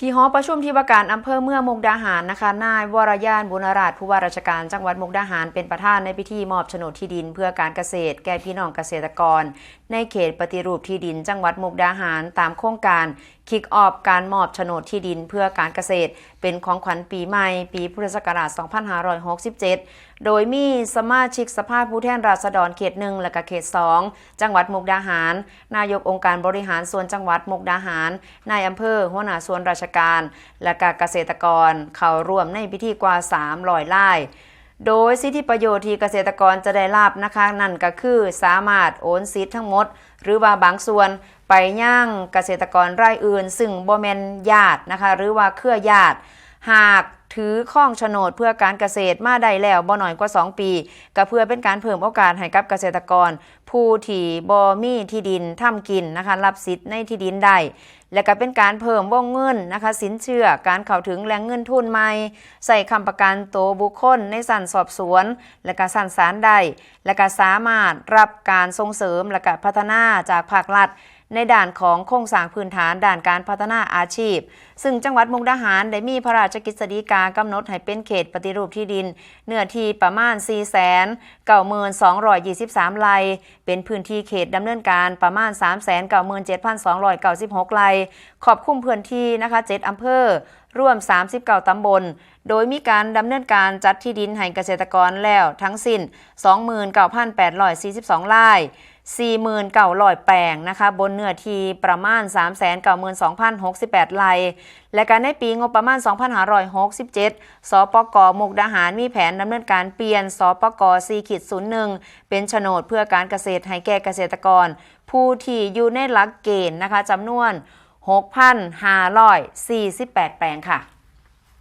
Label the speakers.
Speaker 1: ที่หอประชุมที่ว่าการอำเภอเมืองมุกดาหารนะคะ นายวรยานบุญราชผู้ว่าราชการจังหวัดมุกดาหารเป็นประธานในพิธีมอบโฉนดที่ดินเพื่อการเกษตร แก่พี่น้องเกษตรกร ในเขตปฏิรูปที่ดิน จังหวัดมุกดาหารตามโครงการคิกออฟการมอบโฉนดที่ดินเพื่อการเกษตร เป็นของขวัญปีใหม่ ปีพุทธศักราช 2567โดยมีสมาชิกสภาผู้แทนราษฎรเขตหนึ่งและก็เขต2จังหวัดมุกดาหาร นายกองค์การบริหารส่วนจังหวัดมุกดาหาร นายอำเภอหัวหน้าส่วนราชการ และก็เกษตรกร เข้าร่วมในพิธีกว่า300ไร่โดยสิทธิประโยชน์ที่เกษตรกรจะได้รับนะคะ นั่นก็คือสามารถโอนสิทธิ์ทั้งหมด หรือว่าบางส่วนไปย่างเกษตรกรรายอื่น ซึ่งบ่แมนญาตินะคะ หรือว่าเครือญาติ หาก ถือข้องโฉนดเพื่อการเกษตรมาได้แล้วบ่หน้อยกว่า 2 ปี ก็เพื่อเป็นการเพิ่มโอกาสให้กับเกษตรกร ผู้ที่บ่มีที่ดินทำกินนะคะรับสิทธิ์ในที่ดินได้และก็เป็นการเพิ่มวงเงินนะคะสินเชื่อการเข้าถึงแหล่งเงินทุนใหม่ ใส่คำประกันตัวบุคคลในสั่นสอบสวน และก็สั่นสารได้และก็สามารถรับการส่งเสริมและก็พัฒนาจากภาครัฐ ในด่านของโครงสร้างพื้นฐานด่านการพัฒนาอาชีพ ซึ่งจังหวัดมุกดาหารได้มีพระราชกฤษฎีกากำหนดให้เป็นเขตปฏิรูปที่ดิน เนื้อที่ประมาณ 4 9 2 2 3 ไร่เป็นพื้นที่เขตดำเนินการประมาณ 3 9 7 2 9 6 ไร่ขอบคุมพื้นที่นะคะ 7อำเภอ ร่วม 39 ตำบล โดยมีการดำเนินการจัดที่ดินให้เกษตรกรแล้วทั้งสิ้น 29,842ไร่49,000แปลงนะคะ บนเนื้อที่ประมาณ 392,068 ไร่และการในปีงบประมาณ 2567 สปกมุกดาหารมีแผนดำเนินการเปลี่ยน สปก4ขีด01 เป็นโฉนดเพื่อการเกษตรให้แก่เกษตรกร ผู้ที่อยู่ในหลักเกณฑ์นะคะจำนวน 6,548 แปลงค่ะ